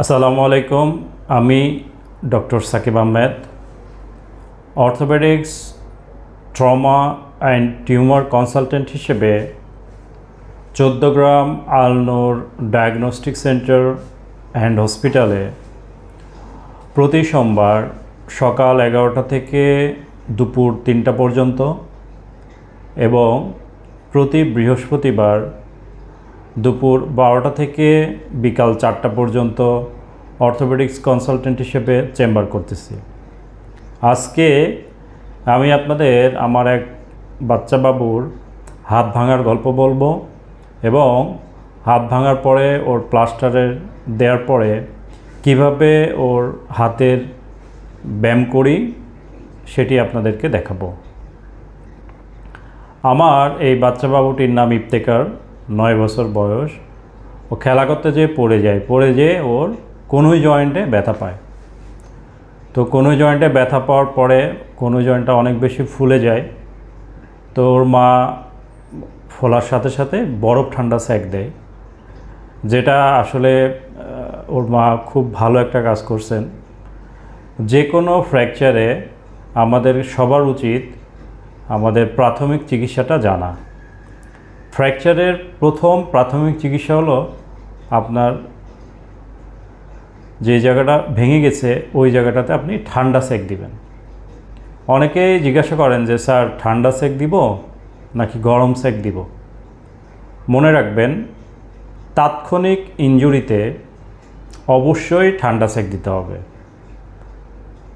আসসালামু আলাইকুম, আমি doctor Sakib Ahmed. Orthopaedics, trauma and tumour consultant হিসেবে Chauddagram Alnoor diagnostic centre and হসপিটালে প্রতি সোমবার সকাল এগারোটা থেকে দুপুর তিনটা পর্যন্ত এবং প্রতি বৃহস্পতিবার দুপুর বারোটা থেকে বিকাল চারটা পর্যন্ত অর্থোপেডিক্স কনসালটেন্ট হিসেবে চেম্বার করতেছি। আজকে আমি আপনাদের আমার এক বাচ্চা বাবুর হাত ভাঙার গল্প বলব এবং হাত ভাঙার পরে ওর প্লাস্টারের দেওয়ার পরে কীভাবে ওর হাতের ব্যায়াম করি সেটি আপনাদেরকে দেখাবো। আমার এই বাচ্চা বাবুটির নাম ইফতেকার নয় বছর বয়স। ও খেলা করতে যেয়ে পড়ে যায়। পড়ে যেয়ে ওর কোনোই জয়েন্টে ব্যথা পায়। তো কোনো জয়েন্টে ব্যথা পাওয়ার পরে কোনো জয়েন্টটা অনেক বেশি ফুলে যায়। তো ওর মা ফোলার সাথে সাথে বরফ ঠান্ডা সেক দেয়, যেটা আসলে ওর মা খুব ভালো একটা কাজ করছেন। যে কোনো ফ্র্যাকচারে আমাদের সবার উচিত আমাদের প্রাথমিক চিকিৎসাটা জানা। ফ্র্যাকচারের প্রথম প্রাথমিক চিকিৎসা হলো আপনার যে জায়গাটা ভেঙে গেছে, ওই জায়গাটাতে আপনি ঠান্ডা সেক দিবেন। অনেকেই জিজ্ঞাসা করেন যে, স্যার, ঠান্ডা সেক দিব নাকি গরম সেক দিব? মনে রাখবেন, তাৎক্ষণিক ইনজুরিতে অবশ্যই ঠান্ডা সেক দিতে হবে।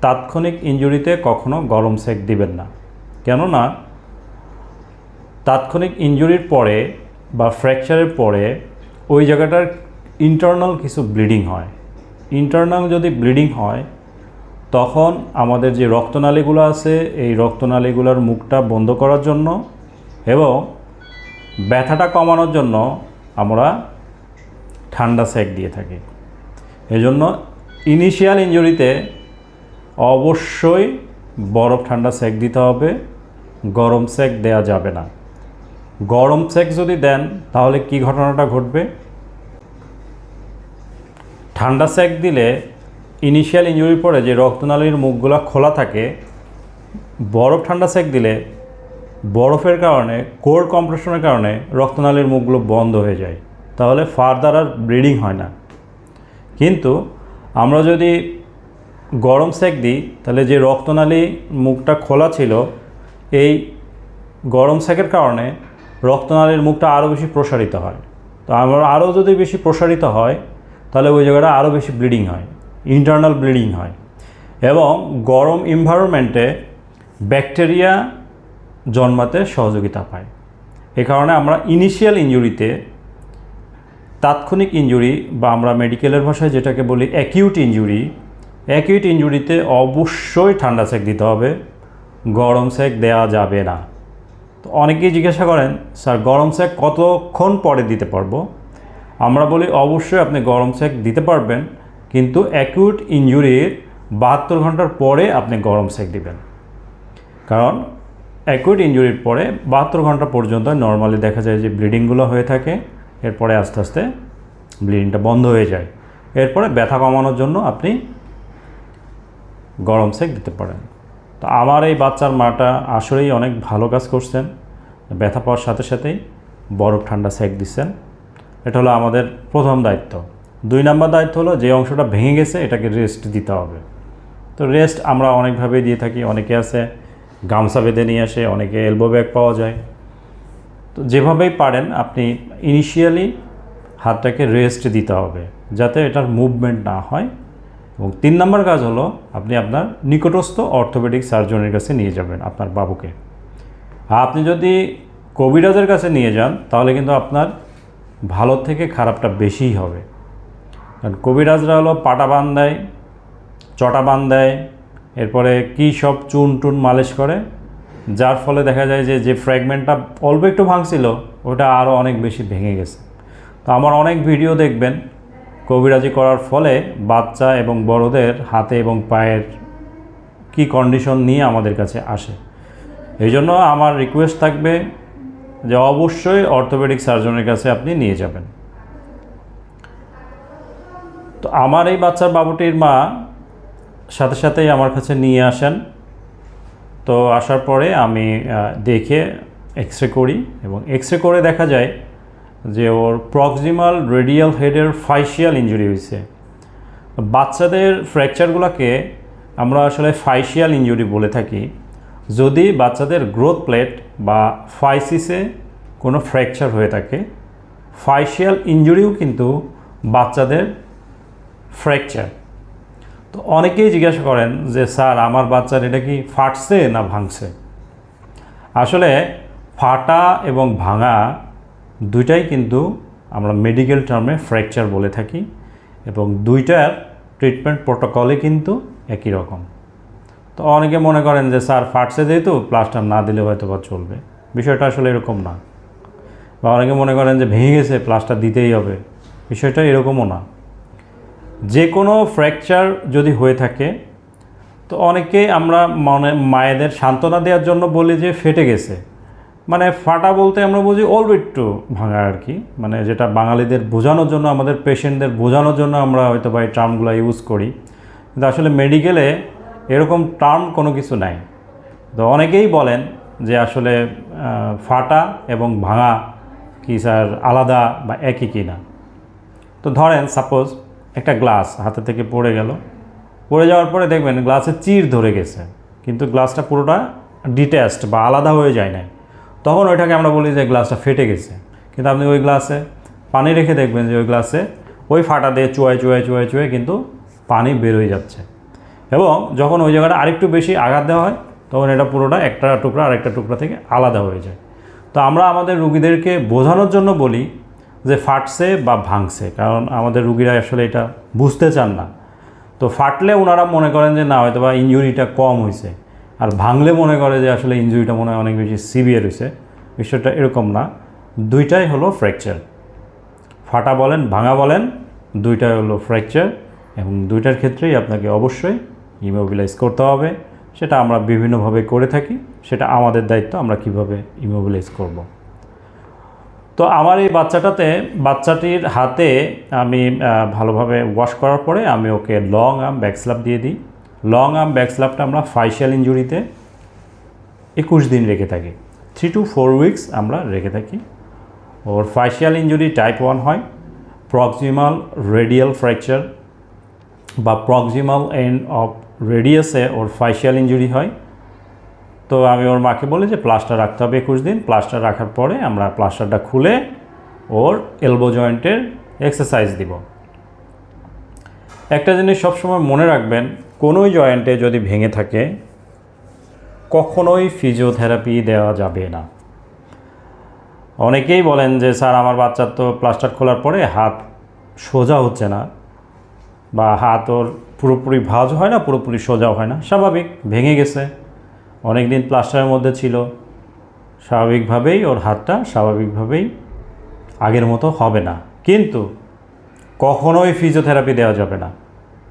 তাৎক্ষণিক ইনজুরিতে কখনো গরম সেক দিবেন না। কেননা তাৎক্ষণিক ইঞ্জুরির পরে বা ফ্র্যাকচারের পরে ওই জায়গাটার ইন্টারনাল কিছু ব্লিডিং হয়। ইন্টারনাল যদি ব্লিডিং হয়, তখন আমাদের যে রক্তনালীগুলো আছে, এই রক্তনালীগুলোর মুখটা বন্ধ করার জন্য এবং ব্যথাটা কমানোর জন্য আমরা ঠান্ডা সেক দিয়ে থাকি। এজন্য ইনিশিয়াল ইনজুরিতে অবশ্যই বরফ ঠান্ডা সেক দিতে হবে, গরম সেক দেয়া যাবে না। গরম সেক যদি দেন, তাহলে কি ঘটনাটা ঘটবে? ঠান্ডা সেক দিলে ইনিশিয়াল ইঞ্জুরির পরে যে রক্তনালীর মুখগুলো খোলা থাকে, বরফ ঠান্ডা সেক দিলে বরফের কারণে, কোর কম্প্রেশনের কারণে রক্তনালীর মুখগুলো বন্ধ হয়ে যায়। তাহলে ফার্দার আর ব্লিডিং হয় না। কিন্তু আমরা যদি গরম সেক দিই, তাহলে যে রক্তনালী মুখটা খোলা ছিল, এই গরম সেকের কারণে রক্তনালীর মুখটা আরও বেশি প্রসারিত হয়। তো আমার আরও যদি বেশি প্রসারিত হয়, তাহলে ওই জায়গাটা আরও বেশি ব্লিডিং হয় ইন্টারনাল ব্লিডিং হয়। এবং গরম এনভায়রনমেন্টে ব্যাকটেরিয়া জন্মাতে সহযোগিতা পায়। এ কারণে আমরা ইনিশিয়াল ইঞ্জুরিতে তাৎক্ষণিক ইঞ্জুরি বা আমরা মেডিকেলের ভাষায় যেটাকে বলি অ্যাকিউট ইঞ্জুরি অ্যাকিউট ইঞ্জুরিতে অবশ্যই ঠান্ডা সেক দিতে হবে, গরম সেক দেওয়া যাবে না। অনেকেই জিজ্ঞাসা করেন, স্যার, গরম সেক কতক্ষণ পরে দিতে পারব? আমরা বলি, অবশ্যই আপনি গরম সেক দিতে পারবেন, কিন্তু অ্যাকিউট ইঞ্জুরির বাহাত্তর ঘণ্টার পরে আপনি গরম সেক দিবেন। কারণ অ্যাকুইট ইঞ্জুরির পরে বাহাত্তর ঘণ্টা পর্যন্ত নর্মালি দেখা যায় যে ব্লিডিংগুলো হয়ে থাকে, এরপরে আস্তে আস্তে ব্লিডিংটা বন্ধ হয়ে যায়। এরপরে ব্যথা কমানোর জন্য আপনি গরম সেক দিতে পারেন। তো আমার এই বাচ্চার মাটা আসলেই অনেক ভালো কাজ করছেন। ব্যথা পাওয়ার সাথে সাথেই বরফ ঠান্ডা সেক দিচ্ছেন। এটা হলো আমাদের প্রথম দায়িত্ব। দুই নম্বর দায়িত্ব হলো যে অংশটা ভেঙে গেছে, এটাকে রেস্ট দিতে হবে। তো রেস্ট আমরা অনেকভাবে দিয়ে থাকি। অনেকে আছে, গামছা বেঁধে নিয়ে আসে, অনেকে এলবো ব্যাগ পাওয়া যায়। তো যেভাবেই পারেন, আপনি ইনিশিয়ালি হাতটাকে রেস্ট দিতে হবে, যাতে এটার মুভমেন্ট না হয়। এবং তিন নম্বর কাজ হলো, আপনি আপনার নিকটস্থ অর্থোপেডিক সার্জনের কাছে নিয়ে যাবেন, আপনার বাবুকে। আপনি যদি কবিরাজের কাছে নিয়ে যান, তাহলে কিন্তু আপনার ভালো থেকে খারাপটা বেশিই হবে। কারণ কবিরাজরা হলো পাটা বান দেয় চটা বান দেয় এরপরে কী সব চুন টুন মালিশ করে, যার ফলে দেখা যায় যে যে ফ্র্যাগমেন্টটা অল্প একটু ভাঙছিল, ওটা আরও অনেক বেশি ভেঙে গেছে। তো আমার অনেক ভিডিও দেখবেন কবিরাজি করার ফলে বাচ্চা এবং বড়দের হাতে এবং পায়ের কি কন্ডিশন নিয়ে আমাদের কাছে আসে। এই জন্য আমার রিকোয়েস্ট থাকবে যে অবশ্যই অর্থোপেডিক সার্জনের কাছে আপনি নিয়ে যাবেন। তো আমার এই বাচ্চার বাবুটির মা সাথে সাথেই আমার কাছে নিয়ে আসেন। তো আসার পরে আমি দেখে এক্স রে করি এবং এক্স রে করে দেখা যায় যে ওর প্রক্সিমাল রেডিয়াল হেডের ফাইশিয়াল ইঞ্জুরি হয়েছে। বাচ্চাদের ফ্র্যাকচারগুলোকে আমরা আসলে ফাইশিয়াল ইঞ্জুরি বলে থাকি। যদি বাচ্চাদের গ্রোথ প্লেট বা ফাইসিসে কোনো ফ্র্যাকচার হয়ে থাকে ফাইশিয়াল ইঞ্জুরিও কিন্তু বাচ্চাদের ফ্র্যাকচার তো অনেকেই জিজ্ঞাসা করেন যে, স্যার, আমার বাচ্চার এটা কি ফাটছে না ভাঙছে? আসলে ফাটা এবং ভাঙা দুইটাই কিন্তু আমরা মেডিকেল টার্মে ফ্র্যাকচার বলে থাকি এবং দুইটার ট্রিটমেন্ট প্রোটোকলে কিন্তু একই রকম। তো অনেকে মনে করেন যে, স্যার, ফাটছে যেহেতু, প্লাস্টার না দিলে হয়তো বা চলবে। বিষয়টা আসলে এরকম না। বা অনেকে মনে করেন যে, ভেঙে গেছে, প্লাস্টার দিতেই হবে। বিষয়টা এরকমও না। যে কোনো ফ্র্যাকচার যদি হয়ে থাকে, তো অনেকেই আমরা মনে মায়েদের সান্ত্বনা দেওয়ার জন্য বলি যে, ফেটে গেছে। মানে ফাটা বলতে আমরা বুঝি অল্প একটু ভাঙা আর কি। মানে যেটা বাঙালিদের বোঝানোর জন্য, আমাদের পেশেন্টদের বোঝানোর জন্য আমরা হয়তো বা এই টার্মগুলো ইউজ করি। কিন্তু আসলে মেডিকেলে এরকম টার্ম কোনো কিছু নাই। তো অনেকেই বলেন যে আসলে ফাটা এবং ভাঙা কি স্যার আলাদা বা একই কি না তো ধরেন সাপোজ একটা গ্লাস হাতে থেকে পড়ে গেল। পড়ে যাওয়ার পরে দেখবেন গ্লাসে চির ধরে গেছে। কিন্তু গ্লাসটা পুরোটা ডিট্যাচড বা আলাদা হয়ে যায় না তখন ওইটাকে আমরা বলি যে গ্লাসটা ফেটে গেছে। কিন্তু আপনি ওই গ্লাসে পানি রেখে দেখবেন যে ওই গ্লাসে ওই ফাটা দিয়ে চুয়ায় চুয়ায় চুয়ায় চুয়ায় কিন্তু পানি বেরোয় যাচ্ছে। এবং যখন ওই জায়গাটা আরেকটু বেশি আঘাত দেওয়া হয়, তখন এটা পুরোটা একটা টুকরা আরেকটা টুকরা থেকে আলাদা হয়ে যায়। তো আমরা আমাদের রুগীদেরকে বোঝানোর জন্য বলি যে ফাটছে বা ভাঙছে, কারণ আমাদের রুগীরা আসলে এটা বুঝতে চান না। তো ফাটলে ওনারা মনে করেন যে না হয়তো বা ইঞ্জুরিটা কম হয়েছে আর ভাঙলে মনে করে যে আসলে ইঞ্জুরিটা মনে হয় অনেক বেশি সিভিয়ার হয়েছে বিষয়টা এরকম না। দুইটাই হলো ফ্র্যাকচার। ফাটা বলেন, ভাঙা বলেন, দুইটাই হলো ফ্র্যাকচার এবং দুইটার ক্ষেত্রেই আপনাকে অবশ্যই ইমোবিলাইজ করতে হবে। সেটা আমরা বিভিন্নভাবে করে থাকি। সেটা আমাদের দায়িত্ব, আমরা কীভাবে ইমোবিলাইজ করব। তো আমার এই বাচ্চাটাতে, বাচ্চাটির হাতে আমি ভালোভাবে ওয়াশ করার পরে আমি ওকে লং আর্ম ব্যাকস্ল্যাপ দিয়ে দিই। লং আর্ম ব্যাকস্ল্যাপটা আমরা ফাইশিয়াল ইঞ্জুরিতে একুশ দিন রেখে থাকি। থ্রি টু ফোর উইকস আমরা রেখে থাকি। ওর ফাইশিয়াল ইঞ্জুরি টাইপ ওয়ান হয়। প্রক্সিমাল রেডিয়াল ফ্র্যাকচার বা প্রক্সিমাল এন্ড অফ রেডিয়াসে ওর ফাইশিয়াল ইঞ্জুরি হয়। তো আমি ওর মাকে বলি যে প্লাস্টার রাখতে হবে একুশ দিন। প্লাস্টার রাখার পরে আমরা প্লাস্টারটা খুলে ওর এলবো জয়েন্টের এক্সারসাইজ দিব। একটা জিনিস সবসময় মনে রাখবেন, কোনোই জয়েন্টে যদি ভেঙে থাকে, কখনোই ফিজিওথেরাপি দেওয়া যাবে না। অনেকেই বলেন যে, স্যার, আমার বাচ্চার তো প্লাস্টার খোলার পরে হাত সোজা হচ্ছে না বা হাত ওর পুরোপুরি ভাজ হয় না, পুরোপুরি সোজাও হয় না। স্বাভাবিক, ভেঙে গেছে। অনেক দিন প্লাস্টারের মধ্যে ছিল। স্বাভাবিকভাবেই ওর হাতটা স্বাভাবিকভাবেই আগের মতো হবে না। কিন্তু কখনোই ফিজিওথেরাপি দেওয়া যাবে না।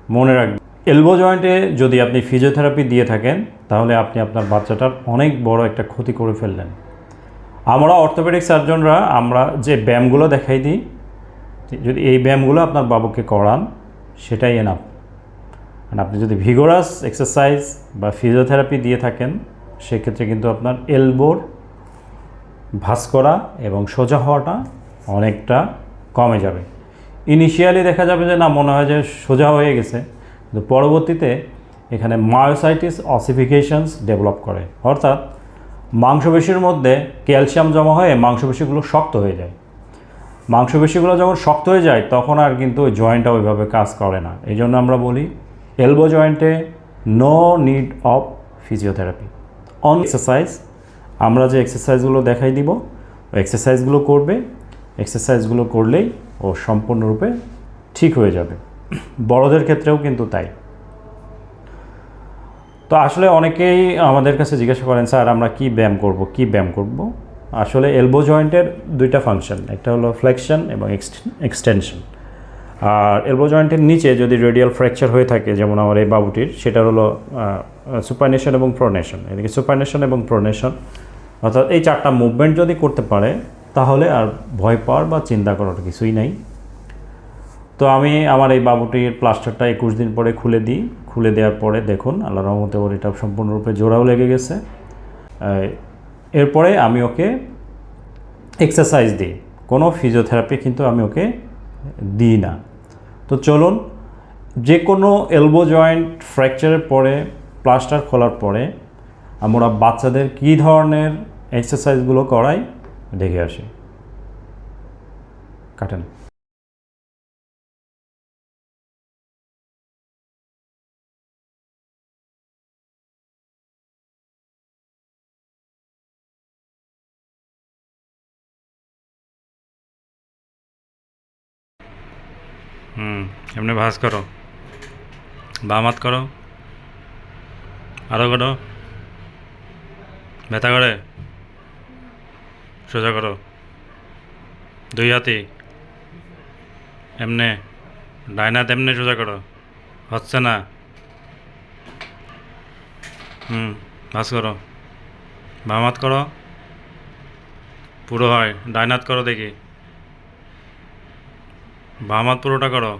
মনে রাখবেন এলবো জয়েন্টে যদি আপনি ফিজিওথেরাপি দিয়ে থাকেন, তাহলে আপনি আপনার বাচ্চাটার অনেক বড় একটা ক্ষতি করে ফেললেন। আমরা অর্থোপেডিক সার্জনরা আমরা যে ব্যায়ামগুলো দেখাই দিই, যদি এই ব্যায়ামগুলো আপনার বাবুকে করান, সেটাই এনাফ আর আপনি যদি ভিগোরাস এক্সারসাইজ বা ফিজিওথেরাপি দিয়ে থাকেন, সেক্ষেত্রে কিন্তু আপনার এলবোর ভাস করা এবং সোজা হওয়াটা অনেকটা কমে যাবে। ইনিশিয়ালি দেখা যাবে যে না, মনে হয় যে সোজা হয়ে গেছে। কিন্তু পরবর্তীতে এখানে মায়োসাইটিস অসিফিকেশনস ডেভেলপ করে। অর্থাৎ মাংসপেশির মধ্যে ক্যালসিয়াম জমা হয়ে মাংসপেশিগুলো শক্ত হয়ে যায়। মাংসপেশিগুলো যখন শক্ত হয়ে যায়, তখন আর কিন্তু ওই জয়েন্টটা ওইভাবে কাজ করে না। এই জন্য আমরা বলি এলবো জয়েন্টে no need of physiotherapy on exercise আমরা যে এক্সারসাইজগুলো দেখাই দিব এক্সারসাইজগুলো করবে এক্সারসাইজগুলো করলেই ও সম্পূর্ণরূপে ঠিক হয়ে যাবে। বড়দের ক্ষেত্রেও কিন্তু তাই। তো আসলে অনেকেই আমাদের কাছে জিজ্ঞাসা করেন, স্যার, আমরা কি ব্যায়াম করব? কি ব্যায়াম করব? আসলে এলবো জয়েন্টের দুইটা ফাংশন একটা হলো ফ্লেকশন এবং এক্সটেনশন আর এলবো জয়েন্টের নিচে যদি রেডিয়াল ফ্র্যাকচার হয়ে থাকে, যেমন আমার এই বাবুটির সেটা হলো সুপারনেশন এবং প্রোনেশন এদিকে সুপারনেশন এবং প্রোনেশন অর্থাৎ এই চারটা মুভমেন্ট যদি করতে পারে, তাহলে আর ভয় পাওয়ার বা চিন্তা করার কিছুই নাই। তো আমি আমার এই বাবুটির প্লাস্টারটা একুশ দিন পরে খুলে দিই। খুলে দেওয়ার পরে দেখুন আল্লাহ রহমতে ওর এটা সম্পূর্ণরূপে জোড়াও লেগে গেছে। এরপরে আমি ওকে এক্সারসাইজ দিই। কোনো ফিজিওথেরাপি কিন্তু আমি ওকে দিই না। তো চলুন যে কোনো এলবো জয়েন্ট ফ্র্যাকচারের পরে প্লাস্টার খোলার পরে, আমরা বাচ্চাদের কি ধরনের এক্সারসাইজগুলো করাই, দেখে আসি। কাটেন। এমনি ভাজ করো। বাম হাত করো। আরও করো। ব্যথা করে। সোজা করো। দুই হাতি। এমনে। ডাইন হাত এমনি সোজা করো। হচ্ছে না। হুম ভাজ করো। বাম হাত করো। পুরো হয়। ডাইন হাত করো দেখি। বাম হাত পুরোটা করো।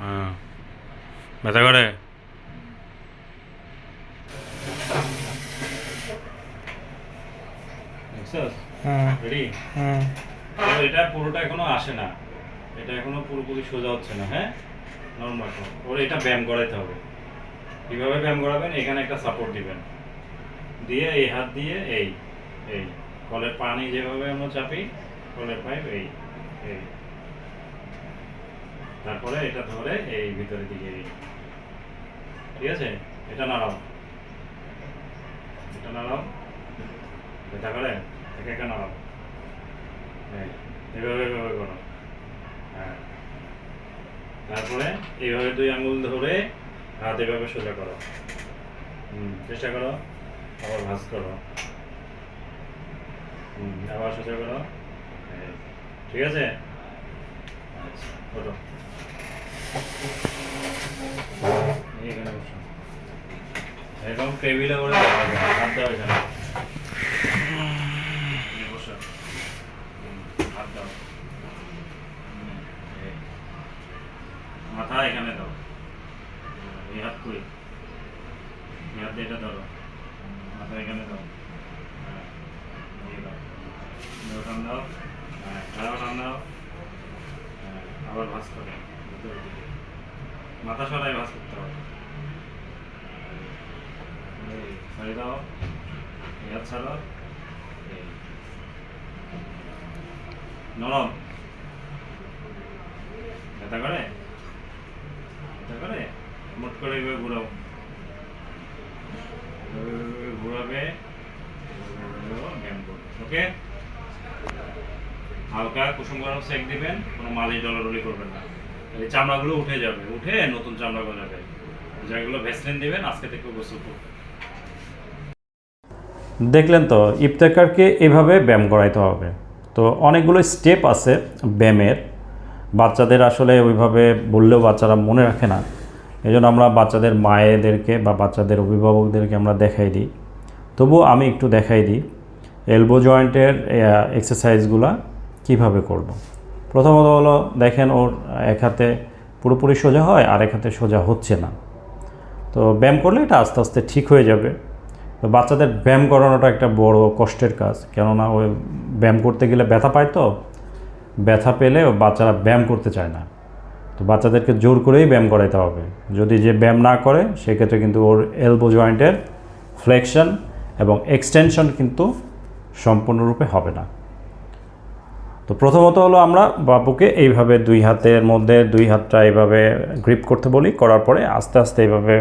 হ্যাঁ। ব্যথা করে? রেডি হুম এটা পুরোটা এখনও আসে না। এটা এখনও পুরোপুরি সোজা হচ্ছে না হ্যাঁ? নর্মাল ওর এটা ব্যায়াম করাইতে হবে। কীভাবে ব্যায়াম করাবেন? এখানে একটা সাপোর্ট দিবেন। দিয়ে এই হাত দিয়ে এই এই। কলের পানি যেভাবে আমরা চাপি কলের পাইপ এই এই। তারপরে এটা ধরে এই ভিতরে দিকে ঠিক আছে? এটা নাড়াও। এটা নাড়াও। ব্যথা করে একে একে নাড়াও। এই, এভাবে এভাবে করো। হ্যাঁ। তারপরে এইভাবে দুই আঙুল ধরে হাত এভাবে সোজা করো। চেষ্টা করো। আবার ভাঁজ করো। আবার সোজা করো। ঠিক আছে? আচ্ছা ওঠো এইখানে বসো। এরকম টেবিলে করে হাত দেওয়া এখানে। দাও। মাথা এখানে দাও। এই হাত কই? এই হাত মাথা এখানে দাও। হ্যাঁ, দাও। দাও। দাও হ্যাঁ আবার ভাঁজ করো। দিকে। মাথা সরাই ভাঁজ করতে হবে। ছাড়ি দাও। হাত ছাড়ো। নরম। ব্যথা করে? ব্যথা করে? মোট করে এভাবে ঘুরাও। এভাবে এভাবে ঘুরাবে ওকে হালকা কুসুম গরম সেক দিবেন, কোনো মালিশ ডলাডলি করবেন না। এই চামড়াগুলো উঠে যাবে, উঠে নতুন চামড়া গজাবে। যেগুলো ভেসলিন দিবেন, আজকে থেকে গোসল করবেন দেখলেন তো ইফতেকারকে এভাবে ব্যায়াম করাইতে হবে। তো অনেকগুলো স্টেপ আছে ব্যায়ামের। বাচ্চাদের আসলে ওইভাবে বললেও বাচ্চারা মনে রাখে না। এই জন্য আমরা বাচ্চাদের মায়েদেরকে বা বাচ্চাদের অভিভাবকদেরকে আমরা দেখাই দিই। তবুও আমি একটু দেখাই দিই। এলবো জয়েন্টের এক্সারসাইজগুলো কীভাবে করব। প্রথমত হলো দেখেন ওর এক হাতে পুরোপুরি সোজা হয় আর এক হাতে সোজা হচ্ছে না। তো ব্যায়াম করলে এটা আস্তে আস্তে ঠিক হয়ে যাবে। তো বাচ্চাদের ব্যায়াম করানোটা একটা বড় কষ্টের কাজ। কেননা ওই ব্যায়াম করতে গেলে ব্যথা পায় তো। ব্যথা পেলে বাচ্চারা ব্যায়াম করতে চায় না। তো বাচ্চাদেরকে জোর করেই ব্যায়াম করাইতে হবে। যদি যে ব্যায়াম না করে, সেক্ষেত্রে কিন্তু ওর এলবো জয়েন্টের ফ্লেকশন এবং এক্সটেনশন কিন্তু সম্পূর্ণরূপে হবে না। তো প্রথমত হলো আমরা বাবুকে এইভাবে দুই হাতের মধ্যে, দুই হাতটা এইভাবে গ্রিপ করতে বলি, করার পরে আস্তে আস্তে এইভাবে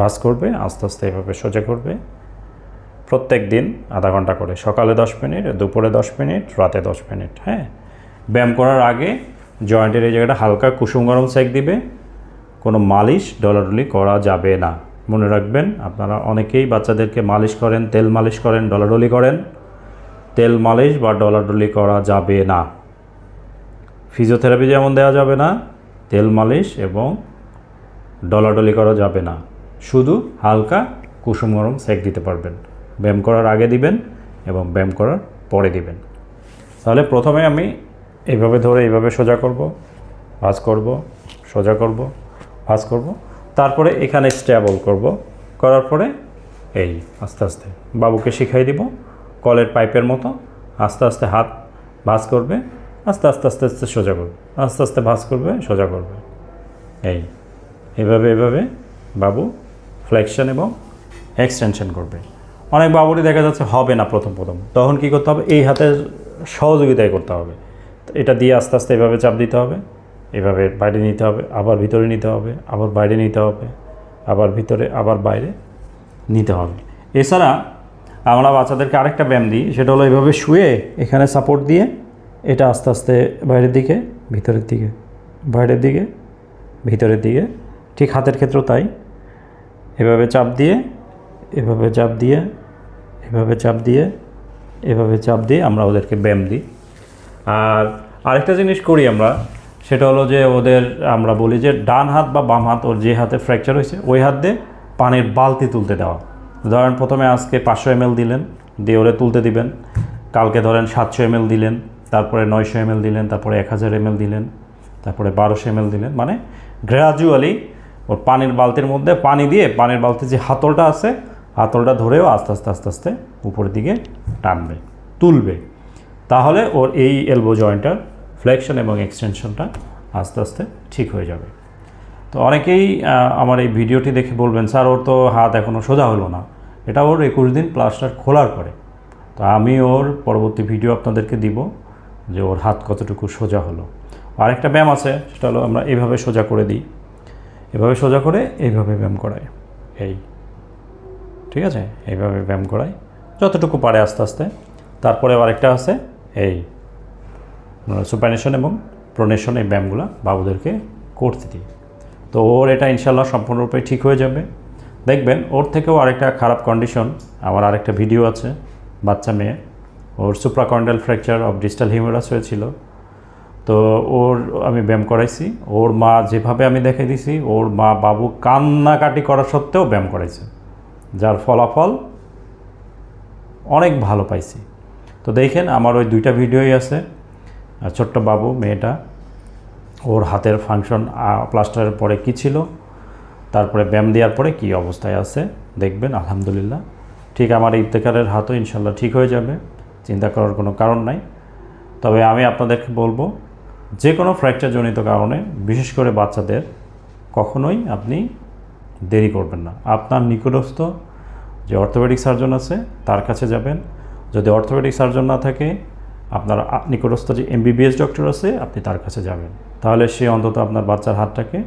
ভাস করবে, আস্তে আস্তে এইভাবে সোজা করবে। প্রত্যেক দিন আধা ঘণ্টা করে, সকালে দশ মিনিট, দুপুরে দশ মিনিট, রাতে দশ মিনিট হ্যাঁ? ব্যায়াম করার আগে জয়েন্টের এই জায়গাটা হালকা কুসুম গরম সেক দিবে, কোনো মালিশ ডলাডলি করা যাবে না। মনে রাখবেন, আপনারা অনেকেই বাচ্চাদেরকে মালিশ করেন, তেল মালিশ করেন, ডলাডলি করেন। তেল মালিশ বা ডলাডলি করা যাবে না। ফিজিওথেরাপি যেমন দেওয়া যাবে না, তেল মালিশ এবং ডলাডলি করা যাবে না। শুধু হালকা কুসুম গরম সেক দিতে পারবেন। ব্যায়াম করার আগে দিবেন এবং ব্যায়াম করার পরে দিবেন। তাহলে প্রথমে আমি এইভাবে ধরে এইভাবে সোজা করব, ভাঁজ করব, সোজা করব, ভাঁজ করব। তারপরে এখানে স্ট্যাবল করব। করার পরে এই আস্তে আস্তে বাবুকে শিখাই দিব। কলের পাইপের মতো আস্তে আস্তে হাত ভাঁজ করবে, আস্তে আস্তে আস্তে আস্তে সোজা করবে, আস্তে আস্তে ভাঁজ করবে, সোজা করবে। এই, এভাবে এভাবে বাবু ফ্লেকশন এবং এক্সটেনশন করবে। অনেক বাবুরই দেখা যাচ্ছে হবে না প্রথম প্রথম। তখন কি করতে হবে? এই হাতের সহযোগিতায় করতে হবে। এটা দিয়ে আস্তে আস্তে এভাবে চাপ দিতে হবে, এভাবে বাইরে নিতে হবে, আবার ভিতরে নিতে হবে, আবার বাইরে নিতে হবে, আবার ভিতরে, আবার বাইরে নিতে হবে। এছাড়া আমরা বাচ্চাদেরকে আরেকটা ব্যায়াম দিই, সেটা হলো এভাবে শুয়ে এখানে সাপোর্ট দিয়ে এটা আস্তে আস্তে বাইরের দিকে, ভিতরের দিকে, বাইরের দিকে, ভিতরের দিকে। ঠিক হাতের ক্ষেত্রেও তাই। এভাবে চাপ দিয়ে, এভাবে চাপ দিয়ে, এভাবে চাপ দিয়ে, এভাবে চাপ দিয়ে আমরা ওদেরকে ব্যায়াম দিই। আর আরেকটা জিনিস করি আমরা, সেটা হলো যে ওদের আমরা বলি যে ডান হাত বা বাম হাত, ওর যে হাতে ফ্র্যাকচার হয়েছে, ওই হাত দিয়ে পানির বালতি তুলতে দেওয়া। ধরেন প্রথমে আজকে পাঁচশো এমএল দিলেন, দিয়ে ওরে তুলতে দিবেন। কালকে ধরেন সাতশো এমএল দিলেন, তারপরে নয়শো এমএল দিলেন, তারপরে এক হাজার এমএল দিলেন, তারপরে বারোশো এমএল দিলেন। মানে গ্র্যাজুয়ালি ওর পানির বালতির মধ্যে পানি দিয়ে পানির বালতির যে হাতলটা আছে, হাতলটা ধরেও আস্তে আস্তে আস্তে আস্তে উপরের দিকে টানবে, তুলবে। তাহলে ওর এই এলবো জয়েন্টটার ফ্লেকশন এবং এক্সটেনশনটা আস্তে আস্তে ঠিক হয়ে যাবে। তো অনেকেই আমার এই ভিডিওটি দেখে বলবেন, স্যার, ওর তো হাত এখনও সোজা হলো না। এটা ওর একুশ দিন প্লাস্টার খোলার পরে। তো আমি ওর পরবর্তী ভিডিও আপনাদেরকে দিব যে ওর হাত কতটুকু সোজা হলো। আরেকটা ব্যায়াম আছে, সেটা হলো আমরা এইভাবে সোজা করে দিই। এভাবে সোজা করে, এইভাবে ব্যায়াম করাই। এই। ঠিক আছে? এইভাবে ব্যায়াম করাই। যতটুকু পারে আস্তে আস্তে। তারপরে আরেকটা আছে, এই। সুপারনেশন এবং প্রোনেশন এই ব্যায়ামগুলো বাবুদেরকে করতে দিই। তো ওর এটা ইনশাল্লাহ সম্পূর্ণরূপে ঠিক হয়ে যাবে। দেখবেন, ওর থেকেও আরেকটা খারাপ কন্ডিশন আমার আরেকটা ভিডিও আছে, বাচ্চা মেয়ে। ওর supracondylar fracture of digital humerus হয়েছিল। তো ওর আমি ব্যায়াম করাইছি। ওর মা যেভাবে আমি দেখে দিছি, ওর মা বাবু কান্নাকাটি করা সত্ত্বেও ব্যায়াম করাইছে। যার ফলাফল অনেক ভালো পাইছি। তো দেখেন, আমার ওই দুইটা ভিডিওই আছে। ছোট্ট বাবু, মেয়েটা ওর হাতের ফাংশন প্লাস্টারের পরে কি ছিল? তারপরে ব্যায়াম দেওয়ার পরে কি অবস্থায় আছে? দেখবেন, আলহামদুলিল্লাহ। ঠিক আমার ইফতেকারের হাতও ইনশাল্লাহ ঠিক হয়ে যাবে, চিন্তা করার কোনো কারণ নাই। তবে আমি আপনাদেরকে বলব যে কোনো ফ্র্যাকচারজনিত কারণে, বিশেষ করে বাচ্চাদের, কখনোই আপনি দেরি করবেন না। আপনার নিকটস্থ যে অর্থোপেডিক সার্জন আছে, তার কাছে যাবেন। যদি অর্থোপেডিক সার্জন না থাকে আপনার নিকটস্থ যে এমবিবিএস ডক্টর আছে, আপনি তার কাছে যাবেন। তাহলে সে অন্তত আপনার বাচ্চার হাতটাকে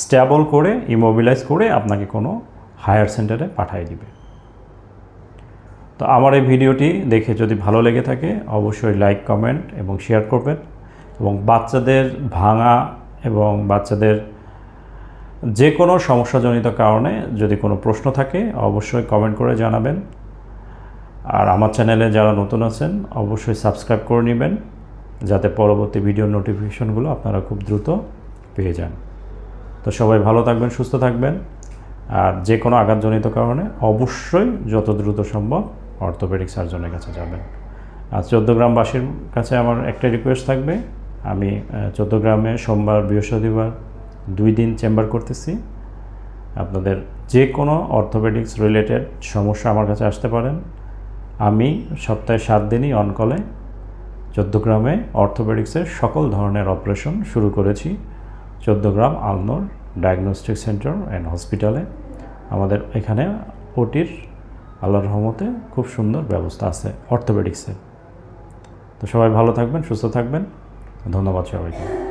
স্ট্যাবল করে ইমোবিলাইজ করে আপনাকে কোনো হায়ার সেন্টারে পাঠিয়ে দিবে। তো আমার এই ভিডিওটি দেখে যদি ভালো লেগে থাকে, অবশ্যই লাইক কমেন্ট এবং শেয়ার করবেন এবং বাচ্চাদের ভাঙা এবং বাচ্চাদের যে কোনো সমস্যাজনিত কারণে যদি কোনো প্রশ্ন থাকে, অবশ্যই কমেন্ট করে জানাবেন। আর আমার চ্যানেলে যারা নতুন আছেন, অবশ্যই সাবস্ক্রাইব করে নেবেন, যাতে পরবর্তী ভিডিও নোটিফিকেশনগুলো আপনারা খুব দ্রুত পেয়ে যান। তো সবাই ভালো থাকবেন, সুস্থ থাকবেন, আর যে কোনো আঘাতজনিত কারণে অবশ্যই যত দ্রুত সম্ভব অর্থোপেডিক সার্জনের কাছে যাবেন। আর চোদ্দোগ্রামবাসীর কাছে আমার একটা রিকোয়েস্ট থাকবে, আমি চোদ্দোগ্রামে সোমবার, বৃহস্পতিবার দুই দিন চেম্বার করতেছি। আপনাদের যে কোনো অর্থোপেডিক্স রিলেটেড সমস্যা আমার কাছে আসতে পারেন আমি সপ্তাহে সাত দিনই অনকলে চোদ্দগ্রামে অর্থোপেডিক্সের সকল ধরনের অপারেশন শুরু করেছি। Chauddagram Alnoor diagnostic centre and হসপিটালে। আমাদের এখানে ওটির আল্লাহর রহমতে খুব সুন্দর ব্যবস্থা আছে অর্থোপেডিক্সের তো সবাই ভালো থাকবেন, সুস্থ থাকবেন। ধন্যবাদ সবাইকে।